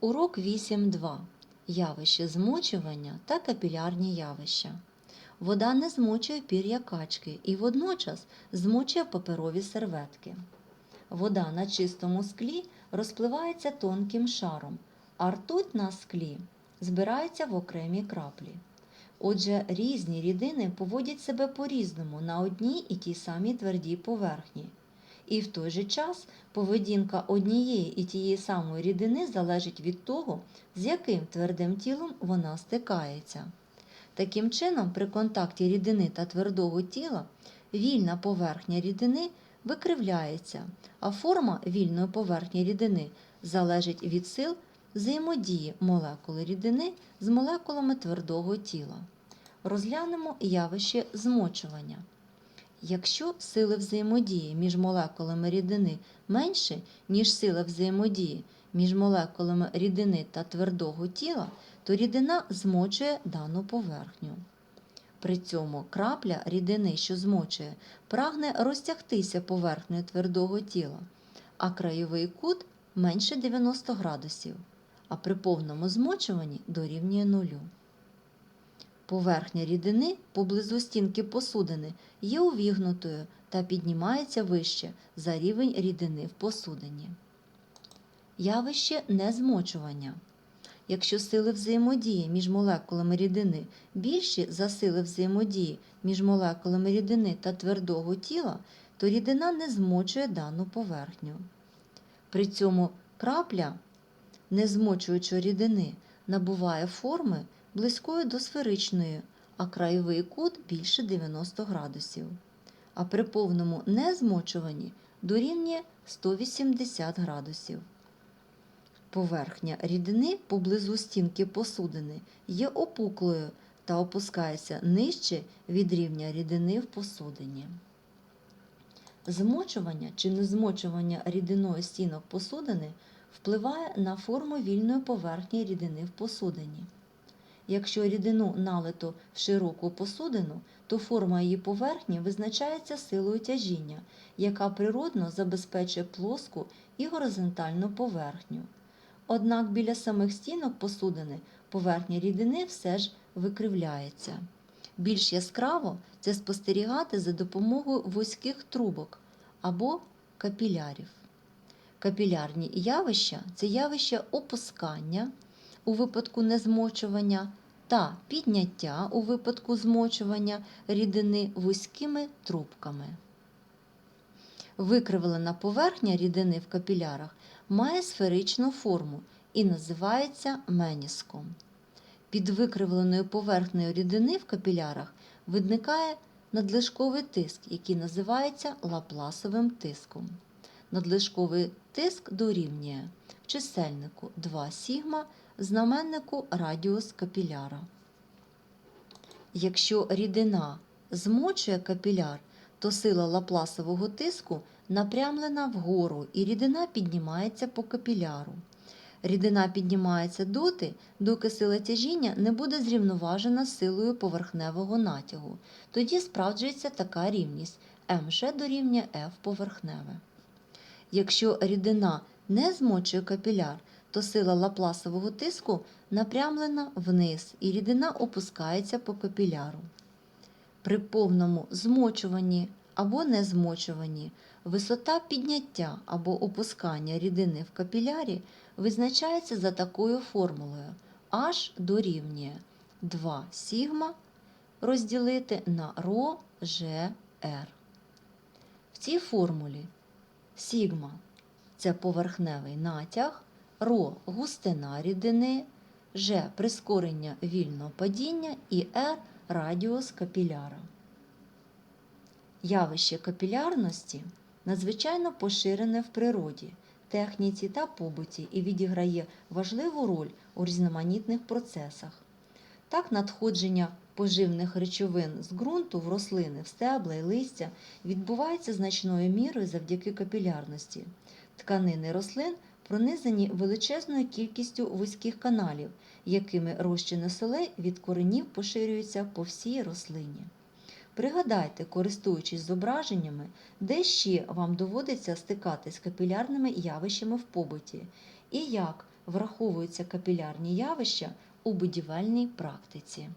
Урок 8.2. Явище змочування та капілярні явища. Вода не змочує пір'я качки і водночас змочує паперові серветки. Вода на чистому склі розпливається тонким шаром, а ртуть на склі збирається в окремі краплі. Отже, різні рідини поводять себе по-різному на одній і тій самій твердій поверхні. І в той же час поведінка однієї і тієї самої рідини залежить від того, з яким твердим тілом вона стикається. Таким чином, при контакті рідини та твердого тіла вільна поверхня рідини викривляється, а форма вільної поверхні рідини залежить від сил взаємодії молекули рідини з молекулами твердого тіла. Розглянемо явище змочування. Якщо сили взаємодії між молекулами рідини менші, ніж сила взаємодії між молекулами рідини та твердого тіла, то рідина змочує дану поверхню. При цьому крапля рідини, що змочує, прагне розтягтися поверхнею твердого тіла, а краєвий кут менше 90 градусів, а при повному змочуванні дорівнює нулю. Поверхня рідини поблизу стінки посудини є увігнутою та піднімається вище за рівень рідини в посудині. Явище незмочування. Якщо сили взаємодії між молекулами рідини більші за сили взаємодії між молекулами рідини та твердого тіла, то рідина не змочує дану поверхню. При цьому крапля незмочуючої рідини набуває форми близької до сферичної, а краєвий кут більше 90 градусів. А при повному незмочуванні дорівнює 180 градусів. Поверхня рідини поблизу стінки посудини є опуклою та опускається нижче від рівня рідини в посудині. Змочування чи незмочування рідиною стінок посудини впливає на форму вільної поверхні рідини в посудині. Якщо рідину налито в широку посудину, то форма її поверхні визначається силою тяжіння, яка природно забезпечує плоску і горизонтальну поверхню. Однак біля самих стінок посудини поверхня рідини все ж викривляється. Більш яскраво це спостерігати за допомогою вузьких трубок або капілярів. Капілярні явища це явище опускання у випадку незмочування та підняття у випадку змочування рідини вузькими трубками. Викривлена поверхня рідини в капілярах має сферичну форму і називається меніском. Під викривленою поверхнею рідини в капілярах виникає надлишковий тиск, який називається лапласовим тиском. Надлишковий тиск дорівнює чисельнику 2 сігма, знаменнику радіус капіляра. Якщо рідина змочує капіляр, то сила лапласового тиску напрямлена вгору і рідина піднімається по капіляру. Рідина піднімається доти, доки сила тяжіння не буде зрівноважена силою поверхневого натягу. Тоді справджується така рівність МЖ дорівнює F поверхневе. Якщо рідина не змочує капіляр, то сила лапласового тиску напрямлена вниз і рідина опускається по капіляру. При повному змочуванні або незмочуванні висота підняття або опускання рідини в капілярі визначається за такою формулою H дорівнює 2 сігма розділити на ρ, Ж, Р. В цій формулі сігма це поверхневий натяг, ρ густина рідини, Ж прискорення вільного падіння і Р радіус капіляра. Явище капілярності надзвичайно поширене в природі, техніці та побуті і відіграє важливу роль у різноманітних процесах. Так, надходження поживних речовин з ґрунту в рослини, в стебла і листя відбувається значною мірою завдяки капілярності. Тканини рослин пронизані величезною кількістю вузьких каналів, якими розчини солей від коренів поширюються по всій рослині. Пригадайте, користуючись зображеннями, де ще вам доводиться стикатись з капілярними явищами в побуті, і як враховуються капілярні явища у будівельній практиці.